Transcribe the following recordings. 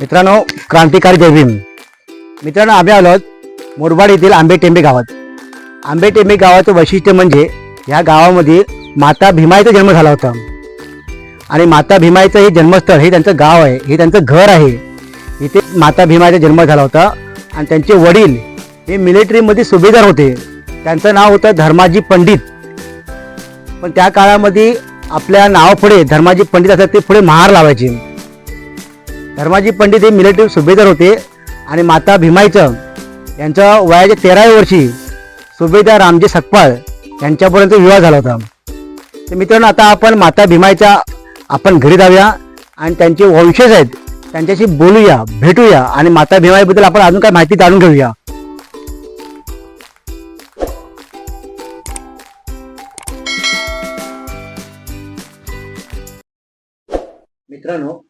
मित्रांनो क्रांतिकारी देवीम मित्रांनो आम्ही आलो मोरबाड येथील आंबेटेंबे गावात. आंबेटेंबे गावाचं वैशिष्ट्य म्हणजे ह्या गावामध्ये माता भीमाईचा जन्म झाला होता. आणि माता भीमाईचं हे जन्मस्थळ हे त्यांचं गाव आहे हे त्यांचं घर आहे. इथे माता भीमाईचा जन्म झाला होता. आणि त्यांचे वडील हे मिलिटरीमध्ये सुभेदार होते. त्यांचं नाव होतं धर्माजी पंडित. पण त्या काळामध्ये आपल्या नावापुढे धर्माजी पंडित असतात ते पुढे महार लावायचे. धर्माजी पंडित हे मिलिटरी सुभेदार होते आणि माता भीमाईचं यांच्या वयाच्या तेराव्या वर्षी सुभेदार रामजी सकपाळ यांच्यापर्यंत विवाह झाला होता. तर मित्रांनो आता आपण माता भीमाईच्या आपण घरी जाऊया आणि त्यांचे वंशज आहेत त्यांच्याशी बोलूया भेटूया आणि माता भीमाईबद्दल आपण अजून काय माहिती जाणून घेऊया. मित्रांनो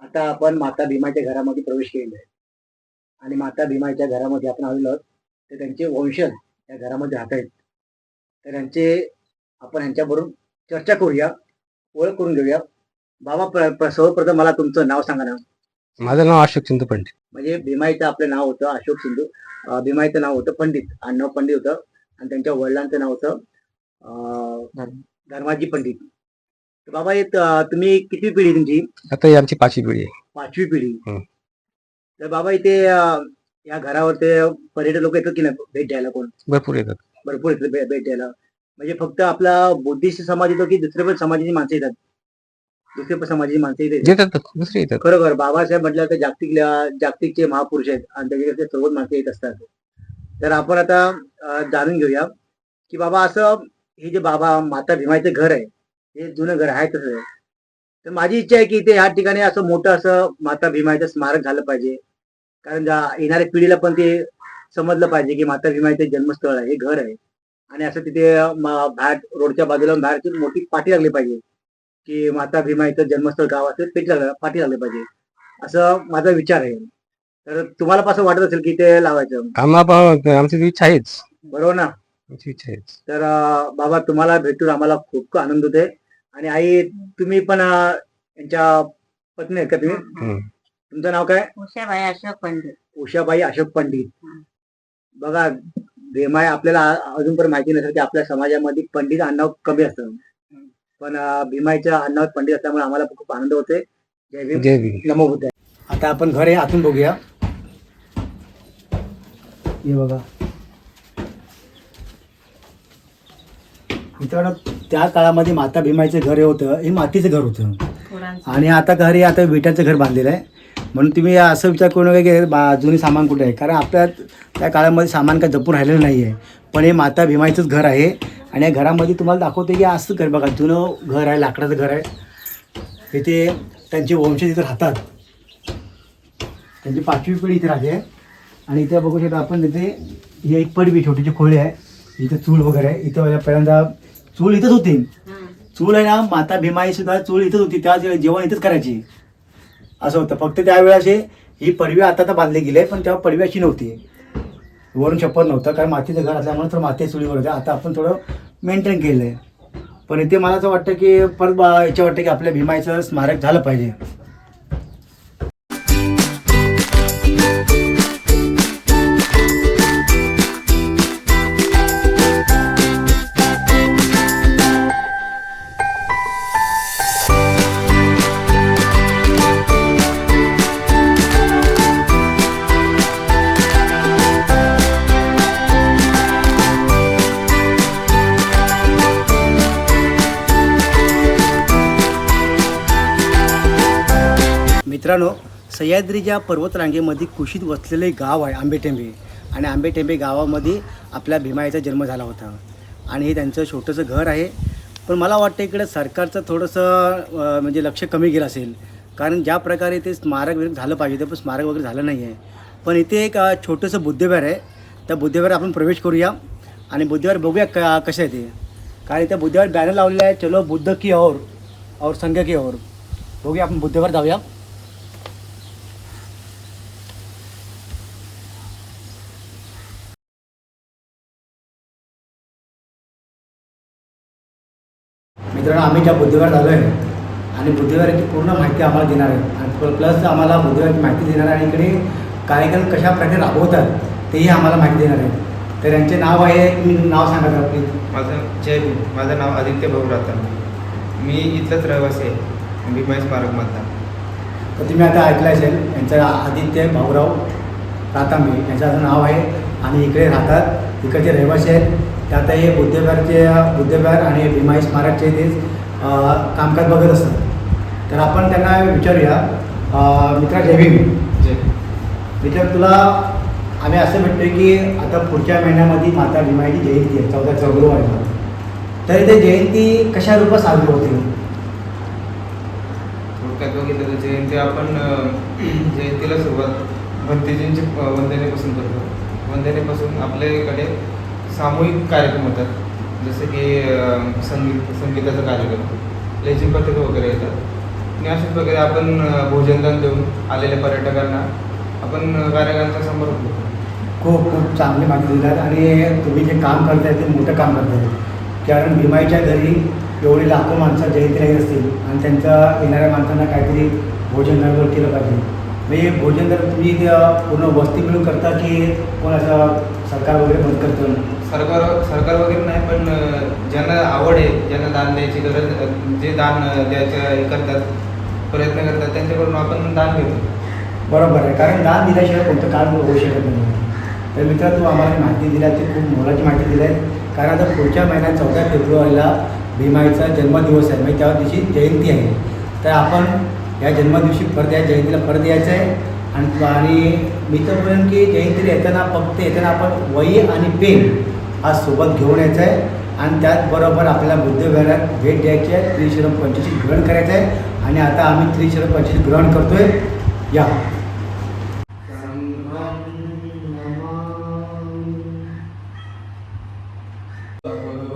आता आपण माता भीमाच्या घरामध्ये प्रवेश केलेला आहे. आणि माता भीमाच्या घरामध्ये आपण आलेलो आहोत तर त्यांचे वंशज या घरामध्ये राहत आहेत. तर त्यांचे आपण यांच्याबरोबर चर्चा करूया ओळख करून घेऊया. बाबा प्र- प्र- सर्वप्रथम मला तुमचं नाव सांगा ना. माझं नाव अशोक सिंधू पंडित. म्हणजे भीमाईचं आपलं नाव होतं अशोक सिंधू भीमाईचं नाव होतं पंडित आडनाव पंडित होतं. आणि त्यांच्या वडिलांचं नाव होतं अं, धर्माजी पंडित. बाबा हे त- तुम्ही किती पिढी तुमची? आता ही आमची पाचवी पिढी आहे. पाचवी पिढी. हं. तर बाबा इथे अं, या घरावर ते पर्यटक लोक येतात की नाही? भेट द्यायला कोण? भरपूर येतात. भरपूर येतात भे- भेट द्यायला. म्हणजे फक्त आपला बुद्धिस्ट समाज येतो की दुसरे पण समाजाची माणसं येतात? दुसरे पण समाजाची माणसं येतात? येतात दुसरे येतात. खरोखर बाबासाहेब म्हटलं तर जागतिक जागतिकचे महापुरुष आहेत. आणि त्याच्याकडे सर्वच माणसं येत असतात. तर आपण आता अं, जाणून घेऊया की बाबा असं हे जे बाबा माता भीमाईचं घर आहे हे जुनं घर आहे तसं. तर माझी इच्छा आहे की इथे ह्या ठिकाणी असं मोठं असं माता भीमाईचं स्मारक झालं पाहिजे. कारण येणाऱ्या पिढीला पण ते समजलं पाहिजे की माता भीमाईचं जन्मस्थळ आहे हे घर आहे. आणि असं तिथे बाहेर रोडच्या बाजूला बाहेरची मोठी पाठी लागली पाहिजे. की माता भीमाईचं जन्मस्थळ गाव असेल पेटी लागलं पाठी लागली पाहिजे. असं माझा विचार आहे. तर तुम्हाला पण असं वाटत असेल की ते लावायचं. आमची इच्छा आहेच. बरोबर ना? आमची इच्छा आहेच. तर बाबा तुम्हाला भेटून आम्हाला खूप आनंद होते आणि आई तुम्ही पण अं, यांच्या पत्नी आहेत का तुम्ही? हम्म. तुमचं नाव काय? उषाबाई अशोक पंडित. उषाबाई अशोक पंडित. हं. बघा भीमाई आपल्याला आ- अजून पण माहिती नसेल की आपल्या समाजामध्ये पंडित आडनाव कमी असतं पण अं, भीमाईच्या आडनावात पंडित असल्यामुळे आम्हाला खूप आनंद होते जय भीम. जय भीम. नमो बुद्धाय. आता आपण घर आहे आतून बघूया. हे बघा. मित्रांनो त्या काळामध्ये माता भीमाईचं घर हे होतं हे मातीचं घर होतं. आणि आता घर हे आता विटाचं घर बांधलेलं आहे. म्हणून तुम्ही असं विचार करू नका की बा जुनी सामान कुठे आहे? कारण आपल्या त्या काळामध्ये सामान काय जपून राहिलेलं नाही आहे. पण हे माता भीमाईचंच घर आहे आणि या घरामध्ये तुम्हाला दाखवते की असं घर बघा जुनं घर आहे लाकडाचं घर आहे. इथे त्यांचे वंशज इथे राहतात. त्यांची पाचवी पिढी इथे राहते. आणि इथे बघू शकता आपण तिथे ही एक पडवी छोटीची खोळी आहे. इथे चूल वगैरे आहे. इथं पहिल्यांदा चूल इथंच होती. चूल आहे ना माता भीमाई सुद्धा चूल इथंच होती. त्या जेवण इथंच करायची. असं होतं. फक्त त्यावेळेला असे ही पडवी आता तर बांधली गेली आहे पण तेव्हा पडवी अशी नव्हती. वरून छप्पर नव्हतं. कारण मातीचं घर असल्यामुळे तर माती चुलीवर होतं आता आपण थोडं मेंटेन केलं आहे पण इथे मला असं वाटतं की परत बा- याच्या वाटतं की आपल्या भीमाईचं स्मारक झालं पाहिजे. मित्रांनो सह्याद्रीच्या पर्वतरांगेमध्ये कुशीत वसलेले गाव आहे आंबेटेंबे. आणि आंबेटेंबे गावामध्ये आपल्या भीमाईचा जन्म झाला होता. आणि हे त्यांचं छोटंसं घर आहे. पण मला वाटतं इकडे सरकारचं थोडंसं म्हणजे लक्ष कमी गेलं असेल. कारण ज्या प्रकारे ते स्मारक वगैरे झालं पाहिजे ते पण स्मारक वगैरे झालं नाही आहे पण इथे एक छोटंसं बुद्धविहार आहे. त्या बुद्धविहार आपण प्रवेश करूया. आणि बुद्धविहार बघूया क कसं आहे ते. कारण इथे बुद्धविहार बॅनर लावलेला आहे चलो बुद्ध की और और संघ की और बघूया आपण बुद्धविहार जाऊया. मित्रांनो आम्ही ज्या बुद्धीवर झालो आहे आणि बुद्धिवाराची पूर्ण माहिती आम्हाला देणार आहेत आणि प्लस आम्हाला बुद्धिवाराची माहिती देणार आणि इकडे कार्यक्रम कशा प्रकारे राबवतात तेही आम्हाला माहिती देणार आहेत तर यांचे नाव आहे तुम्ही नाव सांगा जरा प्लीज माझं जय भीम. माझं नाव आदित्य भाऊ रातन. मी इथलंच रहिवासी आहे. भीमाई स्मारक मतदान तर तुम्ही आता ऐकलं असेल यांचं आदित्य भाऊराव रातांबे यांचं नाव आहे. आणि इकडे राहतात इकडचे रहिवासी आहेत. त्यात हे बुद्धविहारचे बुद्धविहार आणि भीमाई स्मारकचे ते कामकाज बघत असतात. तर आपण त्यांना विचारूया. मित्रा जय भीम. मित्र तुला आम्ही असं भेटतोय की आता पुढच्या महिन्यामध्ये माता भीमाईची जयंती आहे चौदा फेब्रुवारीला. तर ते जयंती कशा रूपात साजरी होते? थोडक्यात बघितलं तर जयंती आपण जयंतीला सुरुवात भक्तीजींची वंदनेपासून करतो. वंदनेपासून आपल्याकडे सामूहिक कार्यक्रम होतात. जसं की संगीत संगीताचा कार्यक्रम. लेझिम पथकं वगैरे येतात. आणि असेच प्रकारे आपण भोजनदान देऊन आलेल्या पर्यटकांना आपण अं, कार्यक्रमाचा होतो खूप खूप चांगली माहिती दिलात आणि तुम्ही जे काम करताय ते मोठं काम करताय. कारण भीमाईच्या घरी एवढी लाखो माणसं जयंतीला येत असतील आणि त्यांचं येणाऱ्या माणसांना काहीतरी भोजन दरवर केलं पाहिजे. म्हणजे भोजन दर तुम्ही ते पूर्ण वस्ती मिळून करता की कोण असं सरकार वगैरे मदत करतं? सरकार सरकार वगैरे नाही पण ज्यांना आवड आहे ज्यांना दान द्यायची गरज जे दान द्यायचं हे करतात प्रयत्न करतात त्यांच्याकडून आपण दान घेतो. बरोबर आहे. कारण दान दिल्याशिवाय कोणतं काम होऊ शकत नाही. तर मित्र तू आम्हाला माहिती दिली ती खूप मोलाची माहिती दिली आहे कारण आता पुढच्या महिन्यात चौदा फेब्रुवारीला भीमाईचा जन्मदिवस आहे. म्हणजे त्या दिवशी जयंती आहे. तर आपण या जन्मदिवशी परत या जयंतीला परत यायचं आहे. आणि आणि मी तर म्हणेन की जयंतीला येताना फक्त येताना आपण वही आणि पेन हा सोबत घेऊन यायचं आहे. आणि त्याचबरोबर आपल्याला बुद्धविहारात भेट द्यायची आहे. त्रिशरम पंचवीस ग्रहण करायचं आहे. आणि आता आम्ही त्रिशरम पंचवीस ग्रहण करतोय. या. भगवतो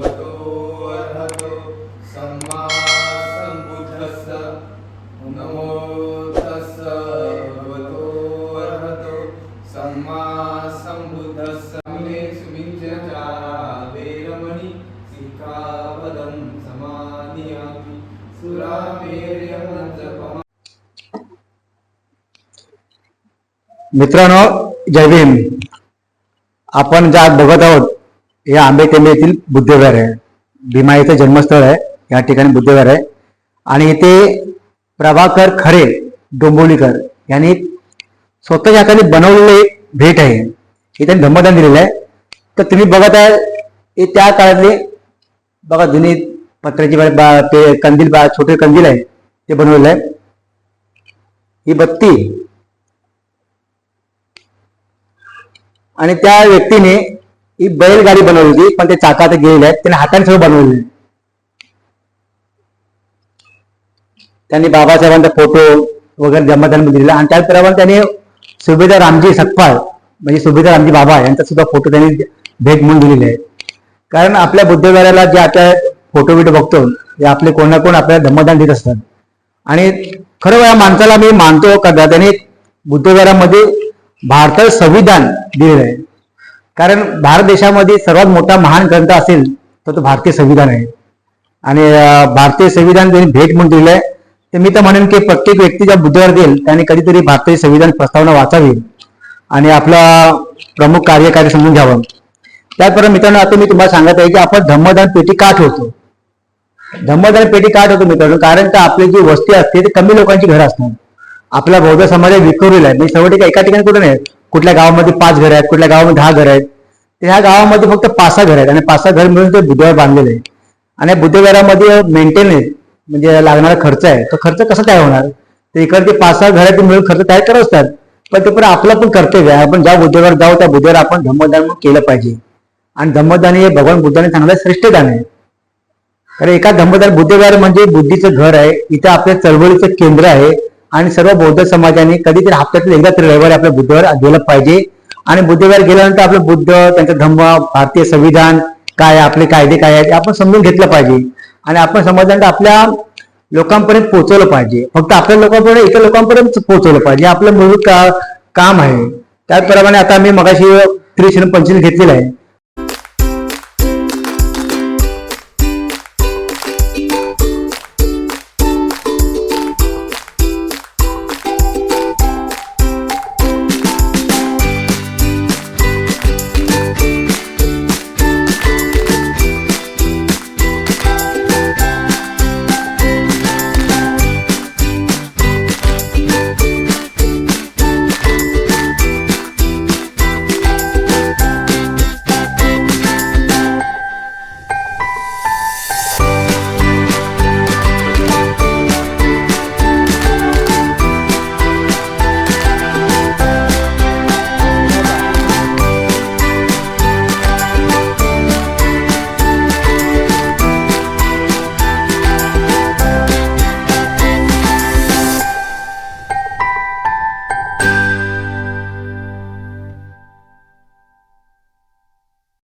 मित्रांनो जय भीम. आपण ज्या बघत आहोत हे आंबेटेंबे येथील बुद्धविहार आहे. भीमाईचं जन्मस्थळ आहे या ठिकाणी बुद्धविहार आहे. आणि इथे प्रभाकर खरे डोंबोलीकर यांनी स्वतःच्या हाताने बनवलेले एक भेट आहे. हे त्यांनी धम्मदान दिलेलं आहे. तर तुम्ही बघत आहे हे त्या काळातले बघा जुनी पत्र्याची बा- ते कंदील बा छोटे कंदील आहे ते बनवलेलं आहे. ही बत्ती. आणि त्या व्यक्तीने ही बैलगाडी बनवली होती पण ते चाकात गेलेले आहेत त्याने हाताने सगळं बनवलेलं आहे. त्यांनी बाबासाहेबांचा फोटो वगैरे जन्मदान दिलेला आणि त्याचप्रमाणे त्यांनी सुभेदार रामजी सकपाळ म्हणजे सुभेदार रामजी बाबा यांचा सुद्धा फोटो त्यांनी भेट म्हणून दिलेले आहे. कारण आपल्या बुद्धविहाराला जे आता फोटो बिटो बघतो हे आपले कोण ना कोण आपल्याला धम्मदान देत असतात. आणि खरं या माणसाला मी मानतो का त्याने बुद्धविहारामध्ये भारताचं संविधान दिलेलं आहे. कारण भारत देशामध्ये सर्वात मोठा महान ग्रंथ असेल तर तो भारतीय संविधान आहे. आणि भारतीय संविधान त्यांनी भेट म्हणून दिलेलं आहे तर मी तर म्हणेन की प्रत्येक व्यक्ती ज्या बुद्धवर देईल त्याने कधीतरी भारतीय संविधान प्रस्तावना वाचावी. आणि आपला प्रमुख कार्यकारी समजून घ्यावं. त्याचप्रमाणे मित्रांनो आता मी तुम्हाला सांगत आहे की आपण धम्मदान पेटी का ठेवतो? धम्मदान पेटी का ठेवतो मित्रांनो. कारण का आपली जी वस्ती असते ती कमी लोकांची घरं असतात. आपला बौद्ध समाज विखुरलेला आहे. म्हणजे सर्व ठिकाणी एका ठिकाणी कुठे नाही कुठल्या गावामध्ये पाच घर आहेत कुठल्या गावामध्ये दहा घर आहेत. ह्या गावामध्ये फक्त पाच सहा घर आहेत. आणि पाच सहा घर मिळून ते बुद्धविहार बांधलेले आहे. आणि बुद्धविहारामध्ये मेंटेनन्स म्हणजे लागणारा खर्च आहे. तो खर्च कसा तयार होणार? तर इकडचे पाच सहा घरातून मिळून खर्च तयार करत असतात. पण ते पण आपलं पण कर्तव्य आहे. आपण ज्या बुद्धविहार जाऊ त्या बुद्धविहार आपण धम्मदान केलं पाहिजे. आणि धम्मदान हे भगवान बुद्धाने सांगितलं श्रेष्ठ दान आहे. कारण एका धम्मदार बुद्धविहार म्हणजे बुद्धीचं घर आहे इथं आपल्या चळवळीचं केंद्र आहे आणि सर्व बौद्ध समाजाने कधीतरी हप्त्यातून एकदा तरी रविवारी आपल्या बुद्धविहार गेलं पाहिजे. आणि बुद्धविहार गेल्यानंतर आपलं बुद्ध त्यांचं धम्म भारतीय संविधान काय आहे, आपले कायदे काय आहेत आपण समजून घेतलं पाहिजे. आणि आपण समाजाने आपल्या लोकांपर्यंत पोहोचवलं पाहिजे. फक्त आपल्या लोकांपर्यंत इतर लोकांपर्यंत पोहोचवलं पाहिजे. आपलं मूळ का काम आहे. त्याचप्रमाणे आता मी मगाशी त्रिशरण पंचवीस घेतलेलं आहे.